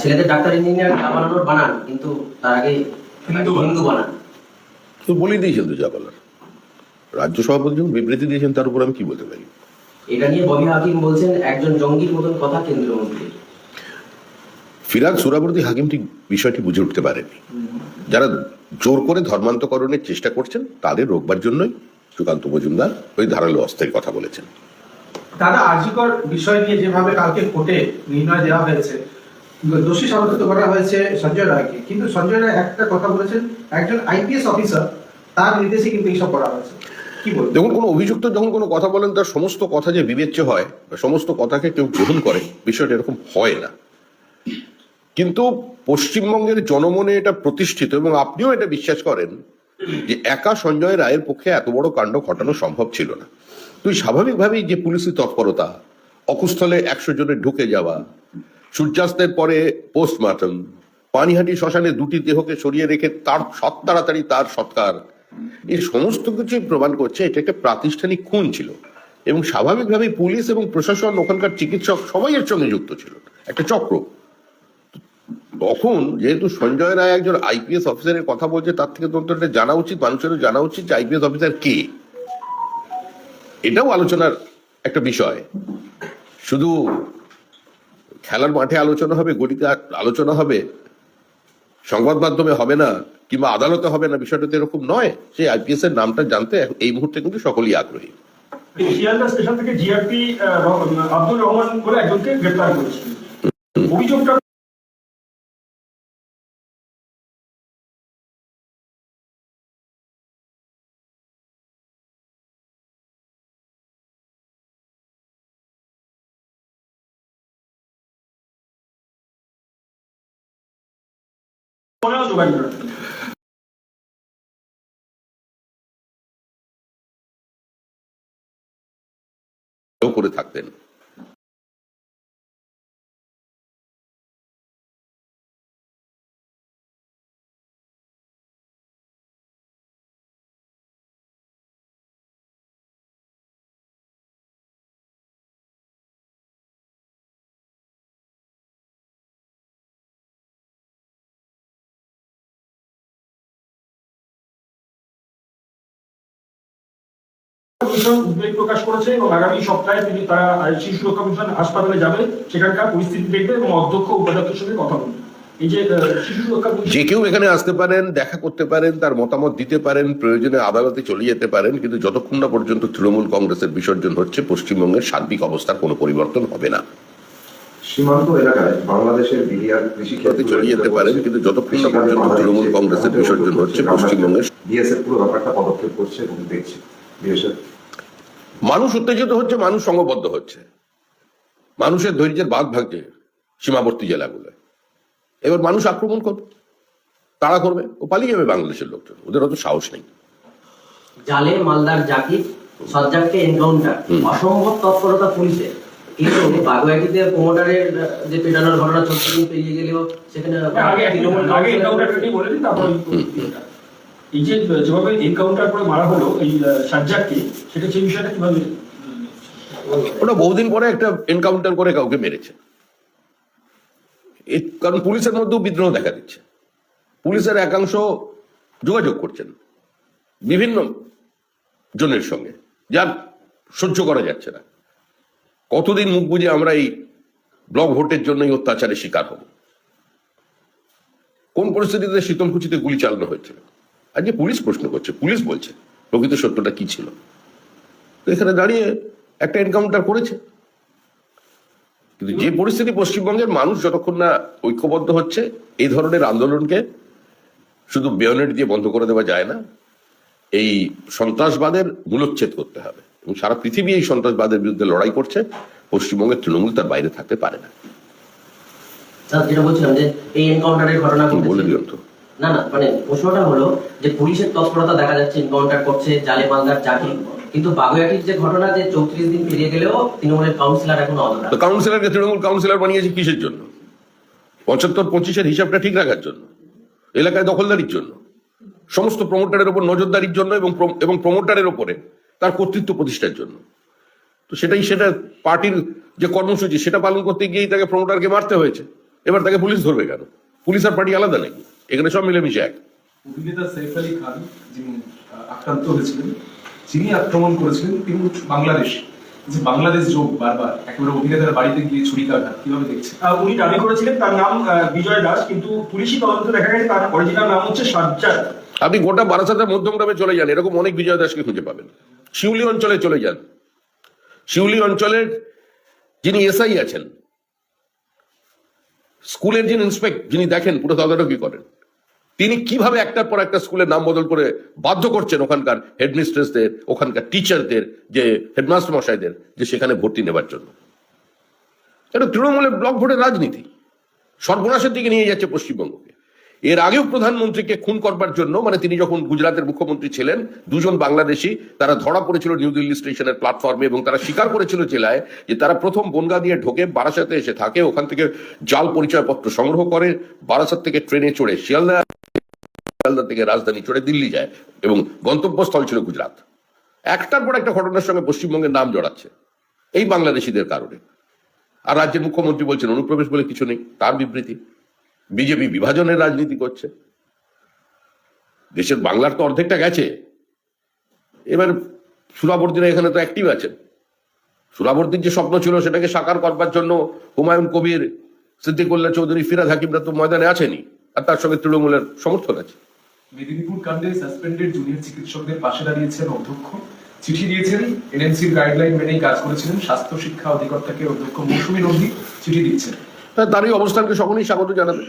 ছেলেদের doctor engineer বানানোর বানান কিন্তু তার আগে হিন্দু বানান। হিন্দু বানান। তো বলেই দিয়েছেন তো যা বলার। রাজ্য সভাপতি যখন বিবৃতি দিয়েছেন তার উপর আমি কি বলতে পারি? এটা নিয়ে ববি হাকিম বলছেন একজন জঙ্গির মতন কথা কেন্দ্রীয় মন্ত্রী। হাকিম ঠিক বিষয়টি বুঝে উঠতে পারেনি যারা জোর করে ধর্মান্তকরণের চেষ্টা করছেন তাদের রোগবার জন্যই সুকান্ত মজুমদার ওই ধারালো অস্ত্রের কথা বলেছেন। দাদা আর্যিকর বিষয় নিয়ে যেভাবে কালকে কোর্টে নির্ণয় দেওয়া হয়েছে দোষী সাব্যস্ত করা হয়েছে সঞ্জয় রায়কে। কিন্তু সঞ্জয় রায় একটা কথা বলেছেন, একজন আইপিএস অফিসার, তার নির্দেশে কিন্তু এইসব করা হয়েছে। দেখুন, কোনো অভিযুক্ত যখন কোনো কথা বলেন, তার সমস্ত কথা যে বিবেচ্য হয় সমস্ত কথাকে কেউ গ্রহণ করে, বিষয়টা এরকম হয় না। কিন্তু পশ্চিমবঙ্গের জনমনে এটা প্রতিষ্ঠিত, এবং আপনিও এটা বিশ্বাস করেন যে একা সঞ্জয় রায়ের পক্ষে এত বড় কাণ্ড ঘটানো সম্ভব ছিল না। তুই স্বাভাবিকভাবেই যে পুলিশি তৎপরতা, অকুস্থলে একশো জনের ঢুকে যাওয়া সূর্যাস্তের পরে পোস্টমার্টম পানিহাটি শ্মশানে দুটি দেহকে সরিয়ে রেখে তার সৎ তাড়াতাড়ি তার সৎকার। এই সমস্ত কিছুই প্রমাণ করছে এটা একটা প্রাতিষ্ঠানিক খুন ছিল এবং স্বাভাবিকভাবেই পুলিশ এবং প্রশাসন, ওখানকার চিকিৎসক সবাই এর সঙ্গে যুক্ত ছিল। একটা চক্র। তখন যেহেতু সঞ্জয় রায় একজন আইপিএস অফিসারের কথা বলছে, তার থেকে তো জানা উচিত, মানুষেরও জানা উচিত যে আইপিএস অফিসার কে। এটাও আলোচনার একটা বিষয়। শুধু খেলার মাঠে আলোচনা হবে গলিতে আলোচনা হবে সংবাদ মাধ্যমে হবে না কিংবা আদালতে হবে না বিষয়টা তো এরকম নয় সেই আইপিএস এর নামটা জানতে এই মুহূর্তে কিন্তু সকলেই আগ্রহী। শিয়ালদা স্টেশন থেকে জিআরপি আব্দুল রহমান বলে একজনকে গ্রেপ্তার করেছিল। অভিযোগটা করে থাকতেন। কমিশন উদ্বেগ প্রকাশ করেছে এবং আগামী সপ্তাহে তিনি তারা শিশু সুরক্ষা কমিশন হাসপাতালে যাবে সেখানকার পরিস্থিতি দেখবে এবং অধ্যক্ষ উপাধ্যক্ষের সঙ্গে কথা বলবে। যে কেউ এখানে আসতে পারেন দেখা করতে পারেন তার মতামত দিতে পারেন প্রয়োজনে আদালতে চলে যেতে পারেন কিন্তু যতক্ষণ না পর্যন্ত তৃণমূল কংগ্রেসের বিসর্জন হচ্ছে পশ্চিমবঙ্গের সার্বিক অবস্থার কোনো পরিবর্তন হবে না। সীমান্ত এলাকায় বাংলাদেশের বিডিআর কৃষি আদালতে চলে যেতে পারেন কিন্তু যতক্ষণ না পর্যন্ত তৃণমূল কংগ্রেসের বিসর্জন হচ্ছে পশ্চিমবঙ্গের বিএসএফ পুরো ব্যাপারটা পদক্ষেপ করছে এবং দেখছে। বিএসএফ মানুষ উত্তেজিত হচ্ছে মানুষ সংঘবদ্ধ হচ্ছে। মানুষের ধৈর্যের বাদ ভাগছে সীমাবর্তী জেলাগুলো এবার মানুষ আক্রমণ করবে। তারা করবে। ও পালিয়ে যাবে বাংলাদেশের লোকজন। ওদের অত সাহস নেই। জালে মালদার জাকির সজ্জাককে এনকাউন্টার অসম্ভব তৎপরতা পুলিশের। কিন্তু বাগুয়াটিতে প্রমোটারের যে পেটানোর ঘটনা চলছে পেরিয়ে গেলেও সেখানে এই যে যেভাবে এনকাউন্টার করে মারা হলো এই আহ, সাজ্জাদকে সেটা সেই বিষয়টা কীভাবে ওটা বহুদিন পরে একটা এনকাউন্টার করে কাউকে মেরেছে। কারণ পুলিশের মধ্যেও বিদ্রোহ দেখা দিচ্ছে। পুলিশের একাংশ যোগাযোগ করছেন বিভিন্ন জনের সঙ্গে। যার সহ্য করা যাচ্ছে না। কতদিন মুখ বুঝে আমরা এই ব্লক ভোটের জন্য এই অত্যাচারের শিকার হব? কোন পরিস্থিতিতে শীতলকুচিতে গুলি চালানো হয়েছিল? আজকে পুলিশ প্রশ্ন করছে পুলিশ বলছে প্রকৃত সত্যটা কি ছিল? তো এখানে দাঁড়িয়ে একটা এনকাউন্টার করেছে। কিন্তু যে পরিস্থিতি পশ্চিমবঙ্গের মানুষ যতক্ষণ না ঐক্যবদ্ধ হচ্ছে এই ধরনের আন্দোলনকে শুধু বেয়নেট দিয়ে বন্ধ করে দেওয়া যায় না এই সন্ত্রাসবাদের মূলচ্ছেদ করতে হবে। এবং সারা পৃথিবী এই সন্ত্রাসবাদের বিরুদ্ধে লড়াই করছে পশ্চিমবঙ্গের তৃণমূল তার বাইরে থাকতে পারে না। যেটা বলছিলাম যে এই এনকাউন্টারের ঘটনা বলে দিও তো। না না মানে প্রশ্নটা হলো যে পুলিশের তৎপরতা দেখা যাচ্ছে এনকাউন্টার করছে, জালে মালদার জাকির কিন্তু বাগুয়াটির যে ঘটনা, যে চৌত্রিশ দিন পেরিয়ে গেলেও তৃণমূলের কাউন্সিলর এখন অধরা। কাউন্সিলরকে তৃণমূল কাউন্সিলর বানিয়েছে কিসের জন্য? পঁচাত্তর পঁচিশের হিসাবটা ঠিক রাখার জন্য, এলাকায় দখলদারির জন্য, সমস্ত প্রমোটারের ওপর নজরদারির জন্য এবং এবং প্রমোটারের উপরে তার কর্তৃত্ব প্রতিষ্ঠার জন্য। তো সেটাই, সেটা পার্টির যে কর্মসূচি, সেটা পালন করতে গিয়েই তাকে প্রমোটারকে মারতে হয়েছে। এবার তাকে পুলিশ ধরবে কেন? পুলিশ আর পার্টি আলাদা নাকি? এখানে সব মিলেমিশে এক। অভিনেতা সৈফ আলী খান যিনি আক্রান্ত হয়েছিলেন যিনি আক্রমণ করেছিলেন তিনি বাংলাদেশ। যে বাংলাদেশ যোগ বারবার একেবারে অভিনেতার বাড়িতে গিয়ে ছুরিকাঘাত কীভাবে দেখছেন? আহ, উনি দাবি করেছিলেন তার নাম বিজয় দাস কিন্তু পুলিশি তদন্তে দেখা গেছে তার অরিজিনাল নাম হচ্ছে সাজ্জাদ। আপনি গোটা বারাসাতের মধ্যমগ্রামে চলে যান এরকম অনেক বিজয় দাসকে খুঁজে পাবেন। শিউলি অঞ্চলে চলে যান। শিউলি অঞ্চলের যিনি এসআই আছেন স্কুলের যিনি ইন্সপেক্ট যিনি দেখেন পুরো তদারকি করেন। তিনি কীভাবে একটার পর একটা স্কুলের নাম বদল করে বাধ্য করছেন ওখানকার হেডমিস্ট্রেসদের, ওখানকার টিচারদের, যে হেডমাস্টার মশাইদের, যে সেখানে ভর্তি নেবার জন্য। এটা তৃণমূলের ব্লক ভোটের রাজনীতি। সর্বনাশের দিকে নিয়ে যাচ্ছে পশ্চিমবঙ্গকে। এর আগেও প্রধানমন্ত্রীকে খুন করবার জন্য মানে তিনি যখন গুজরাতের মুখ্যমন্ত্রী ছিলেন, দুজন বাংলাদেশি, তারা ধরা পড়েছিল নিউ দিল্লি স্টেশনের প্ল্যাটফর্মে এবং তারা স্বীকার করেছিল জেলায় যে তারা প্রথম বনগা দিয়ে ঢোকে বারাসাতে এসে থাকে, ওখান থেকে জাল পরিচয়পত্র সংগ্রহ করে, বারাসাত থেকে ট্রেনে চড়ে শিয়ালদা শিয়ালদা থেকে রাজধানী চড়ে দিল্লি যায় এবং গন্তব্যস্থল ছিল গুজরাট। একটার পর একটা ঘটনার সঙ্গে পশ্চিমবঙ্গের নাম জড়াচ্ছে, এই বাংলাদেশিদের কারণে। আর রাজ্যের মুখ্যমন্ত্রী বলছেন, অনুপ্রবেশ বলে কিছু নেই, তার বিবৃতি। বিজেপি বিভাজনের রাজনীতি করছে। দেশের বাংলার তো অর্ধেকটা গেছে। এবার সুরাবর্দিরা এখানে তো অ্যাক্টিভ আছেন। সুরাবর্দির যে স্বপ্ন ছিল সেটাকে সাকার করবার জন্য হুমায়ুন কবির, সিদ্দিকুল্লাহ চৌধুরী, ফিরাদ হাকিমরা তো ময়দানে আছেনি আর তার সঙ্গে তৃণমূলের সমর্থন আছে। মেদিনীপুর কাণ্ডে সাসপেন্ডেড জুনিয়র চিকিৎসকদের পাশে দাঁড়িয়েছেন অধ্যক্ষ। চিঠি দিয়েছেন এনএমসির গাইডলাইন মেনেই কাজ করেছিলেন স্বাস্থ্য শিক্ষা অধিকর্তাকে অধ্যক্ষ মৌসুমী নন্দী। চিঠি দিচ্ছেন। তা তারই অবস্থানকে সকলেই স্বাগত জানাবে।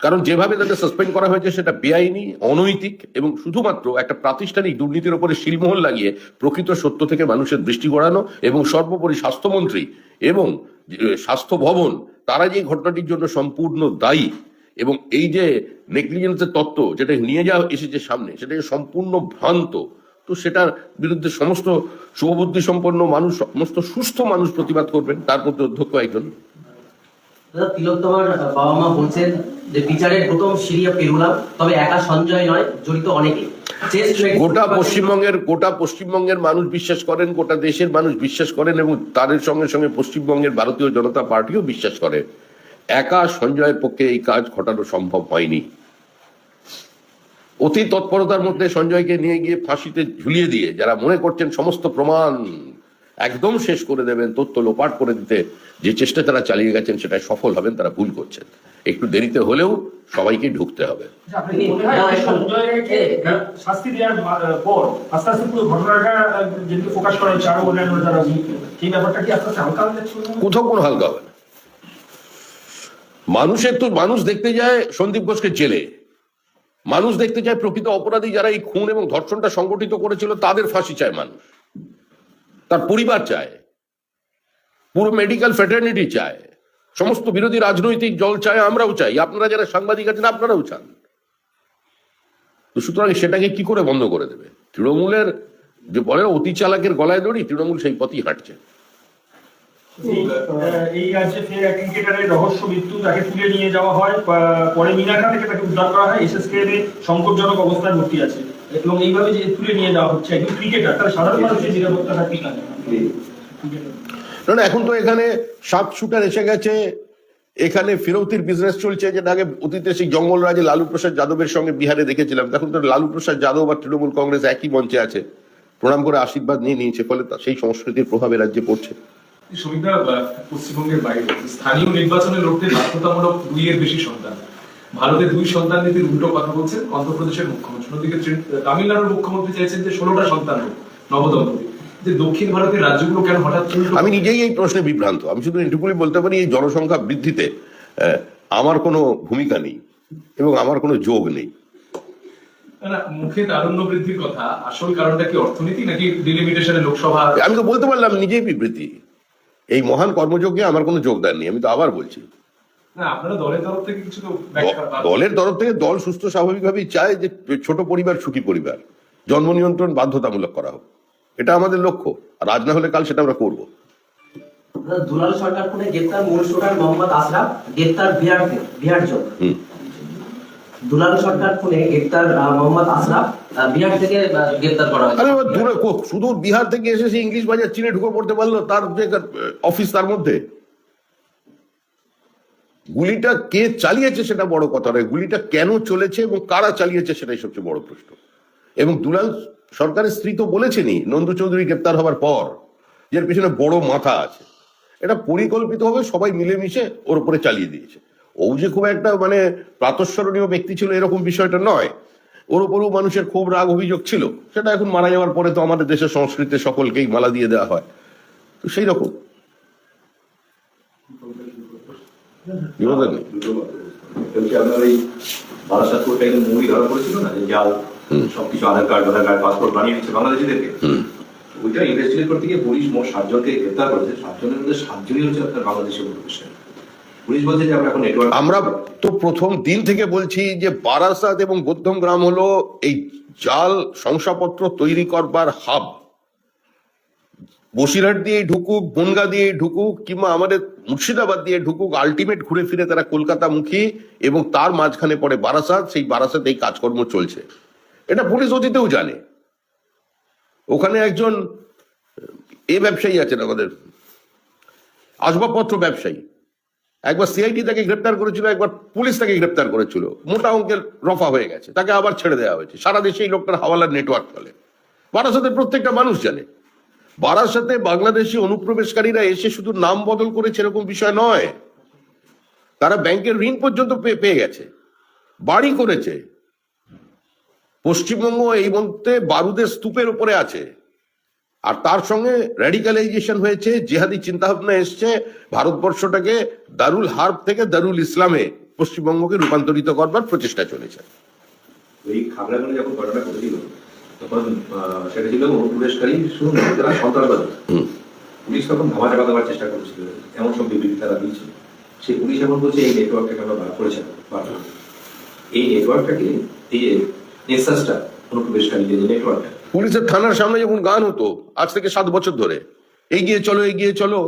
কারণ যেভাবে তাদের সাসপেন্ড করা হয়েছে সেটা বেআইনি, অনৈতিক এবং শুধুমাত্র একটা প্রাতিষ্ঠানিক দুর্নীতির উপরে শিলমোহর লাগিয়ে প্রকৃত সত্য থেকে মানুষের দৃষ্টি গড়ানো এবং সর্বোপরি স্বাস্থ্যমন্ত্রী এবং স্বাস্থ্য ভবন, তারা যে ঘটনাটির জন্য সম্পূর্ণ দায়ী এবং এই যে নেগলিজেন্সের তত্ত্ব যেটা নিয়ে যাওয়া এসেছে সামনে সেটা যে সম্পূর্ণ ভ্রান্ত, তো সেটার বিরুদ্ধে সমস্ত শুভবুদ্ধি সম্পন্ন মানুষ, সমস্ত সুস্থ মানুষ প্রতিবাদ করবেন। তার মধ্যে অধ্যক্ষ একজন। তিলোত্তমার বাবা মা বলছেন যে বিচারের প্রথম পেরুলাম তবে একা সঞ্জয় নয় জড়িত অনেকে গোটা পশ্চিমবঙ্গের গোটা পশ্চিমবঙ্গের মানুষ বিশ্বাস করেন গোটা দেশের মানুষ বিশ্বাস করেন এবং তাদের সঙ্গে সঙ্গে পশ্চিমবঙ্গের ভারতীয় জনতা পার্টিও বিশ্বাস করে। একা সঞ্জয়ের পক্ষে এই কাজ ঘটানো সম্ভব হয়নি। অতি তৎপরতার মধ্যে সঞ্জয়কে নিয়ে গিয়ে ফাঁসিতে ঝুলিয়ে দিয়ে যারা মনে করছেন সমস্ত প্রমাণ একদম শেষ করে দেবেন তথ্য লোপাট করে দিতে যে চেষ্টা তারা চালিয়ে গেছেন সেটা সফল হবেন তারা ভুল করছেন। একটু দেরিতে হলেও সবাইকে ঢুকতে হবে। হয়? কোথাও কোনো হালকা হবে না। মানুষের তো মানুষ দেখতে যায় সন্দীপ ঘোষকে জেলে। মানুষ দেখতে চায় প্রকৃত অপরাধী যারা এই খুন এবং ধর্ষণটা সংগঠিত করেছিল তাদের ফাঁসি চায় মানুষ। তার পরিবার চায়, পুরো মেডিকেল ফ্রেটার্নিটি চায়, সমস্ত বিরোধী রাজনৈতিক দল চায়, আমরাও চাই। আপনারা যারা সাংবাদিক আছেন, আপনারাও চান। সুতরাং সেটাকে কি করে বন্ধ করে দেবে? তৃণমূলের যে বলে অতি চালাকের গলায় দড়ি, তৃণমূল সেই পথই হাঁটছে। এবং এইভাবে যে তুলে নিয়ে যাওয়া হচ্ছে, একজন ক্রিকেটার তার সাধারণ মানুষের নিরাপত্তাটা কি লাগে না না এখন তো এখানে সাত শুটার এসে গেছে। এখানে ফিরৌতির বিজনেস চলছে, যেটা আগে অতীতে সেই জঙ্গল রাজে লালু প্রসাদ যাদবের সঙ্গে বিহারে দেখেছিলাম। এখন তো লালু প্রসাদ যাদব আর তৃণমূল কংগ্রেস একই মঞ্চে আছে। প্রণাম করে আশীর্বাদ নিয়ে নিয়েছে, ফলে সেই সংস্কৃতির প্রভাবে রাজ্যে পড়ছে। সুবিধা পশ্চিমবঙ্গের বাইরে, স্থানীয় নির্বাচনে লড়তে বাধ্যতামূলক দুইয়ের বেশি সন্তান। ভারতের দুই সন্তান নীতির উল্টো কথা বলছেন অন্ধ্রপ্রদেশের মুখ্যমন্ত্রী। অন্যদিকে তামিলনাড়ুর মুখ্যমন্ত্রী চাইছেন যে ষোলোটা সন্তান হোক, নবদম্পতি। যে দক্ষিণ ভারতের রাজ্যগুলো কেন হঠাৎ আমি নিজেই এই প্রশ্নে বিভ্রান্ত। আমি শুধু এটুকুই বলতে পারি এই জনসংখ্যা বৃদ্ধিতে আমার কোনো ভূমিকা নেই এবং আমার কোনো যোগ নেই। না, না মুখে তারুণ্য বৃদ্ধির কথা আসল কারণটা কি অর্থনীতি নাকি ডিলিমিটেশনে লোকসভা? আমি তো বলতে পারলাম নিজেই বিবৃতি। এই মহান কর্মযজ্ঞে আমার কোনো যোগদান নেই আমি তো আবার বলছি। দলের তরফ থেকে কিছু তো ব্যাখ্যা বা- দলের তরফ থেকে দল সুস্থ স্বাভাবিকভাবেই চায় যে ছোট পরিবার সুখী পরিবার। জন্ম নিয়ন্ত্রণ বাধ্যতামূলক করা হোক। এটা আমাদের লক্ষ্য। আর আজ না হলে কাল সেটা আমরা করব। দুলাল সরকার খুনে গ্রেপ্তার মূল শুটার মোহাম্মদ গ্রেপ্তার বিহার বিহার দুলাল সরকার খুনে আহ, মোহাম্মদ বিহার থেকে আহ, গ্রেপ্তার করা হয়েছে। আরে দূরে সুদূর বিহার থেকে এসে সে ইংলিশ বাজার চীনে ঢুকে পড়তে পারল তার যে অফিস তার মধ্যে। গুলিটা কে চালিয়েছে সেটা বড় কথা নয়। গুলিটা কেন চলেছে এবং কারা চালিয়েছে সেটাই সবচেয়ে বড় প্রশ্ন। এবং দুলাল সরকারের স্ত্রী তো বলেছেনই, নন্দু চৌধুরী গ্রেপ্তার হবার পর যে এর পিছনে বড় মাথা আছে। এটা পরিকল্পিতভাবে সবাই মিলেমিশে ওর উপরে চালিয়ে দিয়েছে। ও যে খুব একটা মানে প্রাতঃস্মরণীয় ব্যক্তি ছিল এরকম বিষয়টা নয়। ওর উপরেও মানুষের খুব রাগ অভিযোগ ছিল। সেটা এখন মারা যাওয়ার পরে তো আমাদের দেশের সংস্কৃতিতে সকলকেই মালা দিয়ে দেওয়া হয়। তো সেই রকম। বলেন? সবকিছু আধার কার্ড কার্ড পাসপোর্ট বানিয়ে দিচ্ছে বাংলাদেশিদেরকে। ওইটা ইনভেস্টিগেট করতে গিয়ে পুলিশ মোট সাতজনকে গ্রেপ্তার করেছে। সাতজনের মধ্যে সাতজনই হচ্ছে আপনার বাংলাদেশের আমরা আমরা তো প্রথম দিন থেকে বলছি যে বারাসাত এবং বৌদ্ধম গ্রাম হলো এই জাল শংসাপত্র তৈরি করবার হাব। বসিরহাট দিয়ে ঢুকুক বনগা দিয়ে ঢুকুক কিংবা আমাদের মুর্শিদাবাদ দিয়ে ঢুকুক আলটিমেট ঘুরে ফিরে তারা কলকাতা মুখী এবং তার মাঝখানে পড়ে বারাসাত। সেই বারাসাত এই কাজকর্ম চলছে। এটা পুলিশ অতীতেও জানে। ওখানে একজন, এ ব্যবসায়ী আছেন আমাদের, আসবাবপত্র ব্যবসায়ী। একবার সিআইটি তাকে গ্রেপ্তার করেছিল, একবার পুলিশ তাকে গ্রেপ্তার করেছিল। মোটা অঙ্কের রফা হয়ে গেছে, তাকে আবার ছেড়ে দেওয়া হয়েছে। সারা দেশে এই লোকটার হাওয়ালার নেটওয়ার্ক চলে। বারাসাতের প্রত্যেকটা মানুষ জানে। বারাসাতে বাংলাদেশি অনুপ্রবেশকারীরা এসে শুধু নাম বদল করেছে এরকম বিষয় নয়, তারা ব্যাংকের ঋণ পর্যন্ত পেয়ে গেছে। বাড়ি করেছে। পশ্চিমবঙ্গ এই মুহূর্তে বারুদের স্তূপের উপরে আছে। আর তার সঙ্গে র্যাডিকালাইজেশন হয়েছে জেহাদি চিন্তাভাবনা এসছে ভারতবর্ষটাকে দারুল হার্ব থেকে দারুল ইসলামে পশ্চিমবঙ্গকে রূপান্তরিত করবার প্রচেষ্টা চলেছে। ওই খাগড়াগড়ে যখন ঘটনা ঘটেছিল তখন সেটা ছিল অনুপ্রবেশকারী শুনুন যারা সন্ত্রাসবাদী পুলিশ তখন ধামা চাপা দেওয়ার চেষ্টা করেছিল এমন সব বিবৃতি তারা দিয়েছিল। সেই পুলিশ এখন বলছে এই নেটওয়ার্কটাকে আমরা বার করেছি এই নেটওয়ার্কটাকে এই পুলিশের থানার সামনে যখন গান হতো, আজ থেকে সাত বছর ধরে, এগিয়ে চলো এগিয়ে চলো,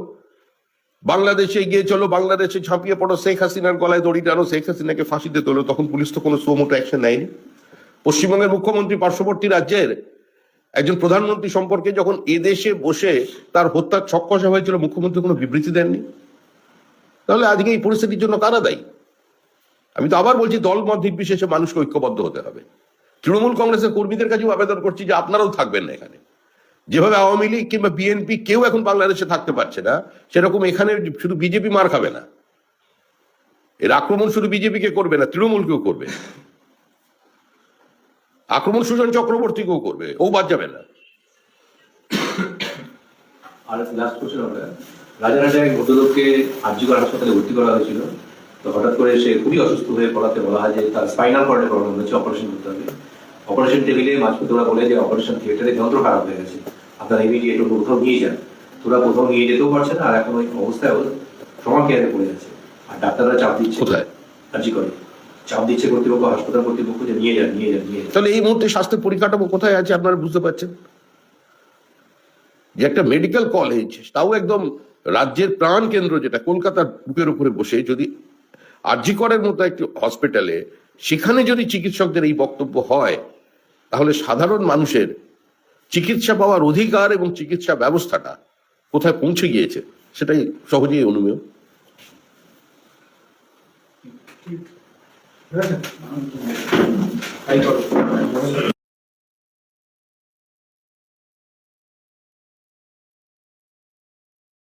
বাংলাদেশে এগিয়ে চলো, বাংলাদেশে ঝাঁপিয়ে পড়ো, শেখ হাসিনার গলায় দড়ি টানো, শেখ হাসিনাকে ফাঁসি ফাঁসিতে তোলো, তখন পুলিশ তো কোনো সোমোটো অ্যাকশন নেয়নি। পশ্চিমবঙ্গের মুখ্যমন্ত্রী পার্শ্ববর্তী রাজ্যের একজন প্রধানমন্ত্রী সম্পর্কে যখন এদেশে বসে তার হত্যার ছক্কষা হয়েছিল, মুখ্যমন্ত্রী কোনো বিবৃতি দেননি? তাহলে আজকে এই পরিস্থিতির জন্য কারা দায়ী? আমি তো আবার বলছি দল মত নির্বিশেষে মানুষকে ঐক্যবদ্ধ হতে হবে। তৃণমূল কংগ্রেসের কর্মীদের কাছেও আবেদন করছি যে আপনারাও থাকবেন না এখানে। যেভাবে আওয়ামী লীগ কিংবা বিএনপি কেউ এখন বাংলাদেশে থাকতে পারছে না, সেরকম এখানে শুধু বিজেপি মার খাবে না। এর আক্রমণ শুধু বিজেপিকে করবে না, তৃণমূলকেও করবে। আক্রমণ সুজন চক্রবর্তীকেও করবে, ও বাদ যাবে না। আর লাস্ট কোশ্চেন রাজারহাটে ভদ্রলোককে আর্যিকর হাসপাতালে ভর্তি করা হয়েছিল। তো হঠাৎ করে সে খুবই অসুস্থ হয়ে পড়াতে বলা হয় যে তার স্পাইনাল কর্ডে প্রবলেম হয়েছে অপারেশন করতে হবে। অপারেশন টেবিলে মাঝপথে ওরা বলে যে অপারেশন থিয়েটারে যন্ত্র খারাপ হয়ে গেছে। আপনারা ইমিডিয়েট ওকে কোথাও নিয়ে যান। তোরা কোথাও নিয়ে যেতেও পারছে না আর এখন ওই অবস্থায় ওর ট্রমা কেয়ারে পড়ে যাচ্ছে আর ডাক্তাররা চাপ দিচ্ছে। কোথায়? আর্জি করে। চাপ দিচ্ছে কর্তৃপক্ষ হাসপাতাল কর্তৃপক্ষ যে নিয়ে যান নিয়ে যান নিয়ে যান। তাহলে এই মুহূর্তে স্বাস্থ্য পরিকাঠামো কোথায় আছে আপনারা বুঝতে পারছেন? যে একটা মেডিকেল কলেজ তাও একদম রাজ্যের প্রাণ কেন্দ্র যেটা কলকাতার বুকের উপরে বসে যদি আরজিকরের মতো একটি হসপিটালে সেখানে যদি চিকিৎসকদের এই বক্তব্য হয়, তাহলে সাধারণ মানুষের চিকিৎসা পাওয়ার অধিকার এবং চিকিৎসা ব্যবস্থাটা কোথায় পৌঁছে গিয়েছে, সেটাই সহজেই অনুমেয়। ঠিক করো।